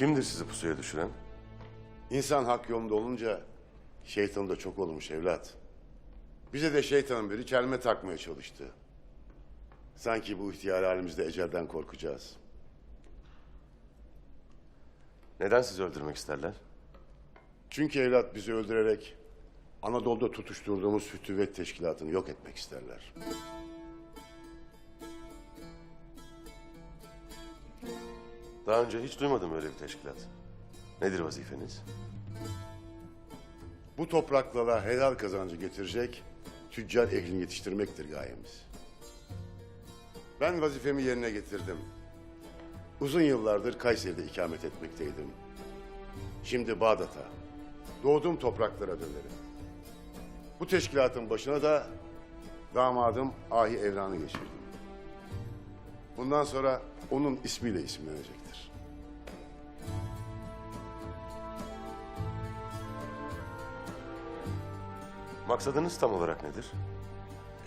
Kimdir sizi pusuya düşüren? İnsan hak yolunda olunca şeytan da çok olmuş evlat. Bize de şeytanın biri çelme takmaya çalıştı. Sanki bu ihtiyar halimizde ecelden korkacağız. Neden sizi öldürmek isterler? Çünkü evlat bizi öldürerek Anadolu'da tutuşturduğumuz fütüvvet teşkilatını yok etmek isterler. Daha önce hiç duymadım öyle bir teşkilat. Nedir vazifeniz? Bu topraklara helal kazancı getirecek tüccar ehlini yetiştirmektir gayemiz. Ben vazifemi yerine getirdim. Uzun yıllardır Kayseri'de ikamet etmekteydim. Şimdi Bağdat'a, doğduğum topraklara dönerim. Bu teşkilatın başına da damadım Ahi Evran'ı geçirdim. Bundan sonra onun ismiyle isimlenecektir. Maksadınız tam olarak nedir?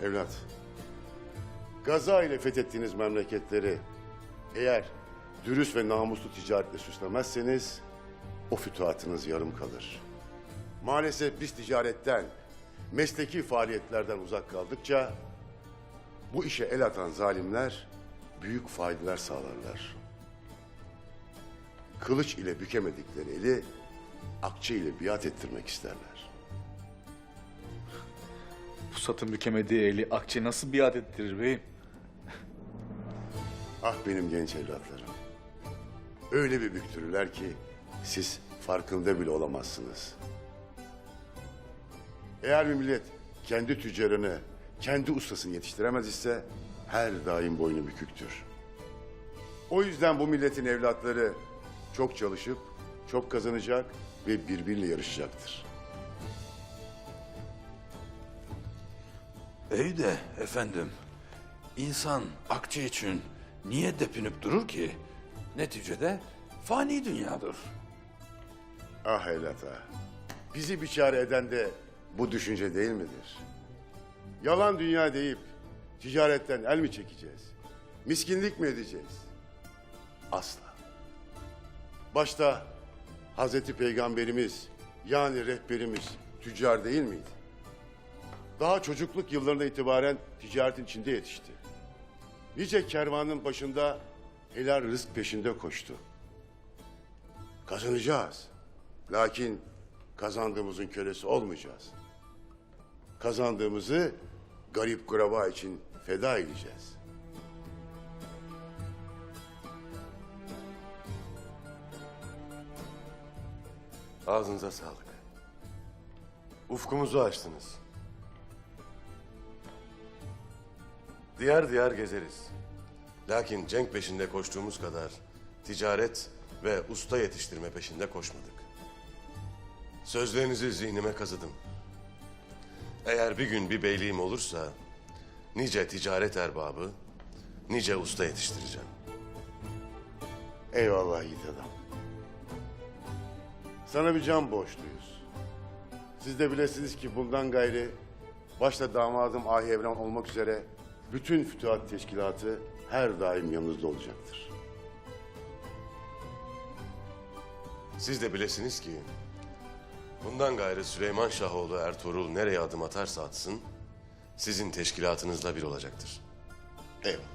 Evlat, Gaza ile fethettiğiniz memleketleri eğer dürüst ve namuslu ticaretle süslemezseniz o fütuhatınız yarım kalır. Maalesef biz ticaretten, mesleki faaliyetlerden uzak kaldıkça bu işe el atan zalimler büyük faydalar sağlarlar. Kılıç ile bükemedikleri eli akçe ile biat ettirmek isterler. Pusat'ın bükemediği eli Akçe nasıl biat ettirir beyim? Ah benim genç evlatlarım. Öyle bir büktürürler ki siz farkında bile olamazsınız. Eğer bir millet kendi tüccarını, kendi ustasını yetiştiremez ise her daim boynu büküktür. O yüzden bu milletin evlatları çok çalışıp çok kazanacak ve birbiriyle yarışacaktır. İyi de efendim, insan akçe için niye depinip durur ki? Neticede fani dünyadır. Ah evlat ah. Bizi biçare eden de bu düşünce değil midir? Yalan dünya deyip ticaretten el mi çekeceğiz? Miskinlik mi edeceğiz? Asla. Başta Hazreti Peygamberimiz yani rehberimiz tüccar değil miydi? Daha çocukluk yıllarında itibaren ticaretin içinde yetişti. Nice kervanın başında helal rızk peşinde koştu. Kazanacağız. Lakin kazandığımızın kölesi olmayacağız. Kazandığımızı garip kuraba için feda edeceğiz. Ağzınıza sağlık. Ufkumuzu açtınız. Diyar diyar gezeriz. Lakin cenk peşinde koştuğumuz kadar ticaret ve usta yetiştirme peşinde koşmadık. Sözlerinizi zihnime kazıdım. Eğer bir gün bir beyliğim olursa nice ticaret erbabı, nice usta yetiştireceğim. Eyvallah yiğit adam. Sana bir can borçluyuz. Siz de bilesiniz ki bundan gayri başta damadım Ahi Evran olmak üzere bütün fütuhat teşkilatı her daim yanınızda olacaktır. Siz de bilesiniz ki bundan gayrı Süleyman Şahoğlu Ertuğrul nereye adım atarsa atsın sizin teşkilatınızla bir olacaktır. Eyvallah.